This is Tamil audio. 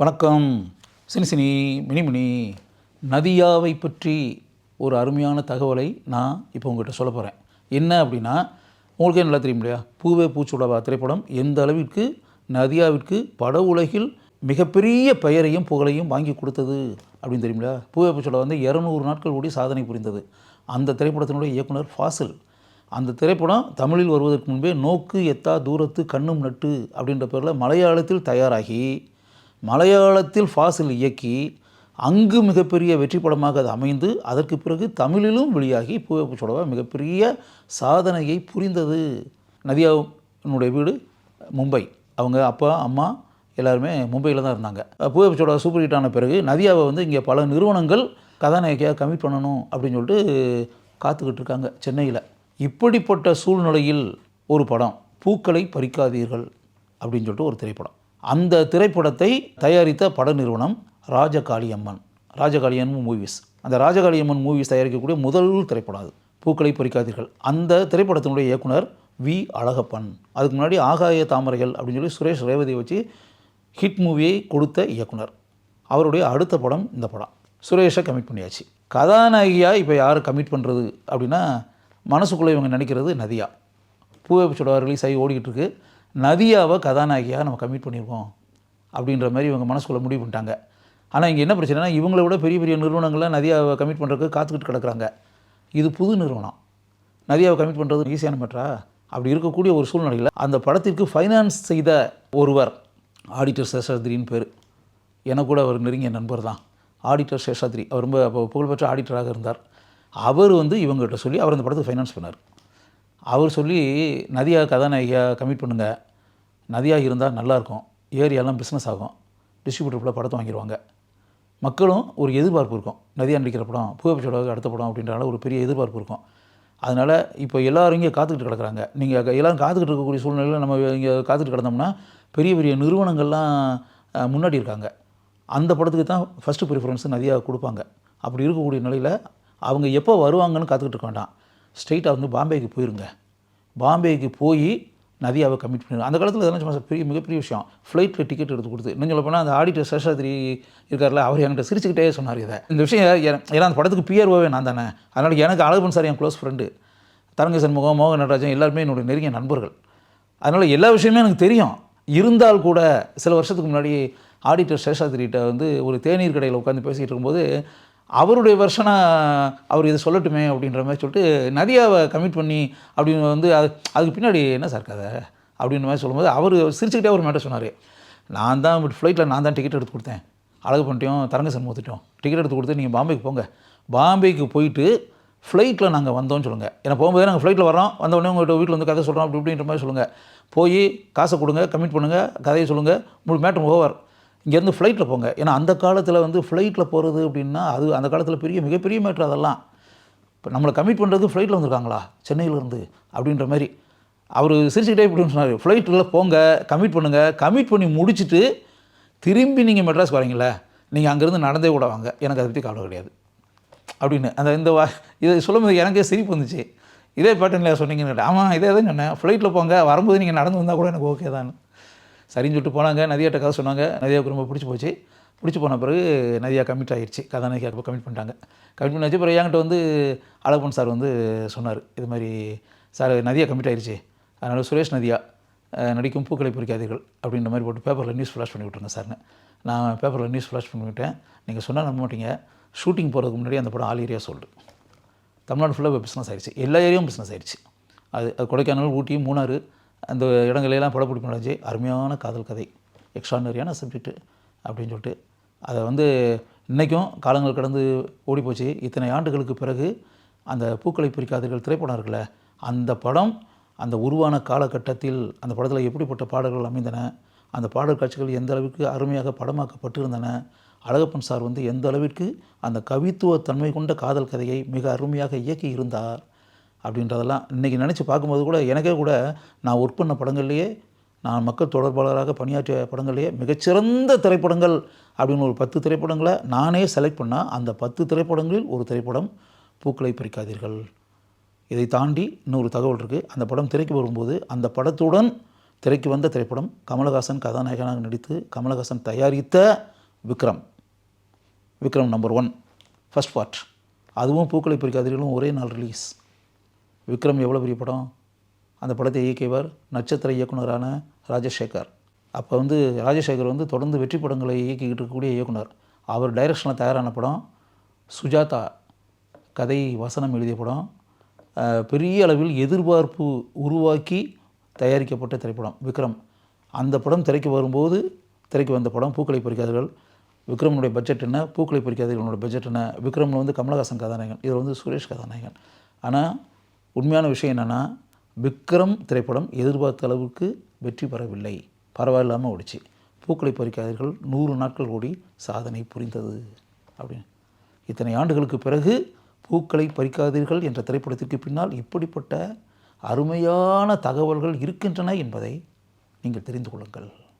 வணக்கம். சினி சினி மினிமினி நதியாவை பற்றி ஒரு அருமையான தகவலை நான் இப்போ உங்கள்கிட்ட சொல்ல போகிறேன் என்ன அப்படின்னா உங்களுக்கே நல்லா தெரியும் இல்லையா? பூவே பூச்சுடவா திரைப்படம் எந்த அளவிற்கு நதியாவிற்கு பட உலகில் மிகப்பெரிய பெயரையும் புகழையும் வாங்கி கொடுத்தது அப்படின்னு தெரியுமில்லையா பூவே பூச்சுடவா வந்து இரநூறு நாட்கள் ஓடி சாதனை புரிந்தது. அந்த திரைப்படத்தினுடைய இயக்குனர் ஃபாசில். அந்த திரைப்படம் தமிழில் வருவதற்கு முன்பே நோக்கு எத்தா தூரத்து கண்ணும் நட்டு அப்படின்ற பேரில் மலையாளத்தில் தயாராகி மலையாளத்தில் ஃபாசில் இயக்கி அங்கு மிகப்பெரிய வெற்றி படமாக அது அமைந்து அதற்கு பிறகு தமிழிலும் வெளியாகி பூவே சுடவா மிகப்பெரிய சாதனையை புரிந்தது. நதியாவுடைய வீடு மும்பை. அவங்க அப்பா அம்மா எல்லாருமே மும்பையில் தான் இருந்தாங்க. பூவே சுடவா சூப்பர் ஹிட் ஆன பிறகு நதியாவை வந்து இங்கே பல நிறுவனங்கள் கதாநாயகியாக கமிட் பண்ணணும் அப்படின்னு சொல்லிட்டு காத்துக்கிட்டு இருக்காங்க சென்னையில். இப்படிப்பட்ட சூழ்நிலையில் ஒரு படம் பூக்களை பறிக்காதீர்கள் அப்படின்னு சொல்லிட்டு ஒரு திரைப்படம். அந்த திரைப்படத்தை தயாரித்த பட நிறுவனம் ராஜகாளியம்மன். ராஜகாளியம்மன் மூவிஸ் அந்த ராஜகாளியம்மன் மூவிஸ் தயாரிக்கக்கூடிய முதல் திரைப்படம் அது. பூக்களை பொறிக்காதீர்கள். அந்த திரைப்படத்தினுடைய இயக்குனர் வி. அழகப்பன். அதுக்கு முன்னாடி ஆகாய தாமரைகள் அப்படின்னு சொல்லி சுரேஷ் ரேவதியை வச்சு ஹிட் மூவியை கொடுத்த இயக்குனர். அவருடைய அடுத்த படம் இந்த படம். சுரேஷை கமிட் பண்ணியாச்சு. கதாநாயகியாக இப்போ யார் கமிட் பண்ணுறது அப்படின்னா மனசுக்குள்ளே இவங்க நினைக்கிறது நதியா. பூவை சுடவா ரிலீஸ் ஆகி ஓடிக்கிட்டு இருக்கு. நதியாவை கதாநாயகியாக நம்ம கமிட் பண்ணியிருக்கோம் அப்படின்ற மாதிரி இவங்க மனசுக்குள்ளே முடிவு பண்ணிட்டாங்க. ஆனால் இங்கே என்ன பிரச்சனைனா இவங்களை விட பெரிய பெரிய நிறுவனங்கள்லாம் நதியாவை கமிட் பண்ணுறதுக்கு காத்துக்கிட்டு கிடக்குறாங்க. இது புது நிறுவனம். நதியாவை கமிட் பண்ணுறது ஈஸியான மேட்டரா அப்படி இருக்கக்கூடிய ஒரு சூழ்நிலையில் அந்த படத்திற்கு ஃபைனான்ஸ் செய்த ஒருவர் ஆடிட்டர் சேஷாத்ரின்னு பேர். எனக்கு கூட அவர் நெருங்கிய நண்பர் தான். ஆடிட்டர் சேஷாத்ரி. அவர் ரொம்ப அப்போ புகழ்பெற்ற ஆடிட்டராக இருந்தார். அவர் வந்து இவங்ககிட்ட சொல்லி அவர் அந்த படத்துக்கு ஃபைனான்ஸ் பண்ணார். அவர் சொல்லி நதியாக கதாநாயகியாக கமிட் பண்ணுங்க. நதியாக இருந்தால் நல்லாயிருக்கும் ஏரியாலாம் பிஸ்னஸ் ஆகும். டிஸ்ட்ரிபியூட்டர் படத்தை வாங்கிடுவாங்க மக்களும் ஒரு எதிர்பார்ப்பு இருக்கும். நதியாக நடிக்கிற படம் பூவபிச்சோட அடுத்த படம் அப்படின்றனால ஒரு பெரிய எதிர்பார்ப்பு இருக்கும். அதனால் இப்போ எல்லோரும் இங்கே காத்துக்கிட்டு கிடக்குறாங்க. நீங்கள் எல்லோரும் காத்துக்கிட்டு இருக்கக்கூடிய சூழ்நிலையில் நம்ம இங்கே காத்துக்கிட்டு கிடந்தோம்னா பெரிய பெரிய நிறுவனங்கள்லாம் முன்னாடி இருக்காங்க. அந்த படத்துக்கு தான் ஃபஸ்ட்டு ப்ரிஃபரன்ஸ் நதியாக கொடுப்பாங்க. அப்படி இருக்கக்கூடிய நிலையில் அவங்க எப்போ வருவாங்கன்னு காத்துக்கிட்டு இருக்க வேண்டாம். ஸ்ட்ரெயிட்டாக வந்து பாம்பேக்கு போயிருங்க. பாம்பேக்கு போய் நதியாவை கமிட் பண்ணிடுவோம் அந்த காலத்தில் இதெல்லாம் சும்மா பெரிய மிகப்பெரிய விஷயம். ஃப்ளைட்டில் டிக்கெட் எடுத்து கொடுத்து. இன்னும் சொல்ல போனால் அந்த ஆடிட்டர் சேஷாத்ரி இருக்கார்ல அவர் என்கிட்ட சிரிச்சுக்கிட்டே சொன்னார் இதை. இந்த விஷயம் ஏன்னா அந்த படத்துக்கு பிஆர்ஓவே நான் தானே. அதனால் எனக்கு அழகன் சார் என் க்ளோஸ் ஃப்ரெண்டு தரங்க சண்முகம் மோகன் நடராஜன் எல்லாருமே என்னுடைய நெருங்கிய நண்பர்கள். அதனால் எல்லா விஷயமே எனக்கு தெரியும். இருந்தால் கூட சில வருஷத்துக்கு முன்னாடி ஆடிட்டர் சேஷாத்ரிகிட்ட வந்து ஒரு தேநீர் கடையில் உட்காந்து பேசிகிட்டு இருக்கும்போது அவருடைய வருஷனாக அவர் இதை சொல்லட்டுமே அப்படின்ற மாதிரி சொல்லிட்டு நதியாவை கமிட் பண்ணி அப்படின்னு வந்து அது அதுக்கு பின்னாடி என்ன சார் கதை? அப்படின்ற மாதிரி சொல்லும்போது அவர் சிரிச்சுக்கிட்டே ஒரு மேட்டர் சொன்னார். நான் தான் ஃப்ளைட்டில் நான் தான் டிக்கெட் எடுத்து கொடுத்தேன். அழகு பண்ணிட்டோம் தரங்க சண்முகத்திட்டோம் டிக்கெட் எடுத்து கொடுத்து நீங்கள் பாம்பேக்கு போங்க. பாம்பேக்கு போயிட்டு ஃப்ளைட்டில் நாங்கள் வந்தோம்னு சொல்லுங்கள் ஏன்னா போகும்போதே நாங்கள் ஃப்ளைட்டில் வரோம் வந்தவொடனே உங்கள்கிட்ட வீட்டில் வந்து கதை சொல்கிறோம் அப்படி இப்படின்ற மாதிரி சொல்லுங்கள் போய் காசை கொடுங்க கமிட் பண்ணுங்கள் கதையை சொல்லுங்கள் உங்களுக்கு மேட்ரு ஓவர் இங்கேருந்து ஃப்ளைட்டில் போங்க. ஏன்னா அந்த காலத்தில் வந்து ஃப்ளைட்டில் போகிறது அப்படின்னா அது அந்த காலத்தில் பெரிய மிகப்பெரிய மேட்ரு அதெல்லாம். இப்போ நம்மளை கமிட் பண்ணுறது ஃப்ளைட்டில் வந்திருக்காங்களா? சென்னையிலேருந்து அப்படின்ற மாதிரி. அவர் சிரிச்சுக்கிட்டே இப்படின்னு சொன்னார். ஃப்ளைட்டில் போங்க கமிட் பண்ணுங்கள் கமிட் பண்ணி முடிச்சுட்டு திரும்பி நீங்கள் மெட்ராஸ் வரீங்களே நீங்கள் அங்கேருந்து நடந்தே கூட வாங்க. எனக்கு அதை பற்றி கவலை கிடையாது. அப்படின்னு. அந்த இந்த வா இதை சொல்லும்போது எனக்கே சிரிப்பு வந்துச்சு. இதே பேட்டர்னில் சொன்னீங்கன்னு ஆமாம் இதே தான் சொன்னேன். ஃப்ளைட்டில் போங்க வரும்போது நீங்கள் நடந்து வந்தால் கூட எனக்கு ஓகே தான். சரின்னு சொல்லிட்டு போனாங்க. நதியாட்ட கதை சொன்னாங்க. நதியாவுக்கு ரொம்ப பிடிச்சி போச்சு. பிடிச்சி போன பிறகு நதியா கமிட் ஆயிடுச்சு கதாநாயகியாக கமிட் பண்ணிட்டாங்க. கமிட் பண்ணி வச்சு பிறகு என்கிட்ட வந்து அழகப்பன் சார் வந்து சொன்னார். இது மாதிரி சார் நதியா கமிட் ஆகிடுச்சு அதனால் சுரேஷ் நதியா நடிக்கும் பூக்களை பொறிக்காதீர்கள். அப்படின்ற மாதிரி போட்டு பேப்பரில் நியூஸ் ஃப்ளாஷ் பண்ணி விட்ருங்க சார்னு நான் பேப்பரில் நியூஸ் ஃப்ளாஷ் பண்ணி விட்டேன் நீங்கள் சொன்னால் நம்ப மாட்டீங்க. ஷூட்டிங் போகிறதுக்கு முன்னாடி அந்த படம் ஆல் ஏரியா சொல்லிட்டு தமிழ்நாடு ஃபுல்லாக பிஸ்னஸ் ஆகிடுச்சு எல்லா ஏரியாவும் பிஸ்னஸ் ஆகிடுச்சு அது அது கொடைக்கானல் ஊட்டி மூணாறு அந்த இடங்களெல்லாம் படப்பிடிப்பு நடந்துச்சு அருமையான காதல் கதை எக்ஸ்ட்ரானரியான சப்ஜெக்ட்டு அப்படின்னு சொல்லிட்டு அதை வந்து இன்றைக்கும் காலங்கள் கடந்து ஓடி போச்சு. இத்தனை ஆண்டுகளுக்கு பிறகு அந்த பூக்களை பிரிக்காதீர்கள் திரைப்படம் இருக்குல்ல அந்த படம் அந்த உருவான காலகட்டத்தில் அந்த படத்தில் எப்படிப்பட்ட பாடல்கள் அமைந்தன அந்த பாடல் காட்சிகள் எந்த அளவுக்கு அருமையாக படமாக்கப்பட்டிருந்தன அழகப்பன் சார் வந்து எந்த அளவிற்கு அந்த கவித்துவ தன்மை கொண்ட காதல் கதையை மிக அருமையாக இயக்கி இருந்தார் அப்படின்றதெல்லாம் இன்றைக்கி நினச்சி பார்க்கும்போது கூட எனக்கே கூட நான் ஒர்க் பண்ண படங்கள்லேயே நான் மக்கள் தொடர்பாளராக பணியாற்றிய படங்கள்லேயே மிகச்சிறந்த திரைப்படங்கள் அப்படின்னு ஒரு பத்து திரைப்படங்களை நானே செலக்ட் பண்ணால் அந்த பத்து திரைப்படங்களில் ஒரு திரைப்படம் பூக்களை பறிக்காதீர்கள். இதை தாண்டி இன்னொரு தகவல் இருக்குது அந்த படம் திரைக்கு வரும்போது அந்த படத்துடன் திரைக்கு வந்த திரைப்படம் கமலஹாசன் கதாநாயகனாக நடித்து கமலஹாசன் தயாரித்த Vikram. Vikram number one first part அதுவும் பூக்களை பறிக்காதீர்களும் ஒரே நாள் ரிலீஸ் விக்ரம் எவ்வளோ பெரிய படம்? அந்த படத்தை இயக்கியவர் நட்சத்திர இயக்குனரான ராஜசேகர். அப்போ வந்து ராஜசேகர் வந்து தொடர்ந்து வெற்றி படங்களை இயக்கிக்கிட்டு இருக்கக்கூடிய இயக்குனர். அவர் டைரக்ஷனில் தயாரான படம் சுஜாதா கதை வசனம் எழுதிய படம். பெரிய அளவில் எதிர்பார்ப்பு உருவாக்கி தயாரிக்கப்பட்ட திரைப்படம் விக்ரம். அந்த படம் திரைக்கு வரும்போது திரைக்கு வந்த படம் பூக்களை பறிக்காதீர்கள். விக்ரமனுடைய பட்ஜெட் என்ன? பூக்களை பறிக்காதீர்களோட பட்ஜெட் என்ன? விக்ரமில் வந்து கமலஹாசன் கதாநாயகன் இதில் வந்து சுரேஷ் கதாநாயகன். ஆனால் உண்மையான விஷயம் என்னென்னா விக்ரம் திரைப்படம் எதிர்பார்த்த அளவுக்கு வெற்றி பெறவில்லை. பரவாயில்லாமல் ஓடிச்சு. பூக்களை பறிக்காதீர்கள். நூறு நாட்கள் ஓடி சாதனை புரிந்தது. அப்படின்னு. இத்தனை ஆண்டுகளுக்கு பிறகு பூக்களை பறிக்காதீர்கள் என்ற திரைப்படத்திற்கு பின்னால் இப்படிப்பட்ட அருமையான தகவல்கள் இருக்கின்றன என்பதை நீங்கள் தெரிந்து கொள்ளுங்கள்.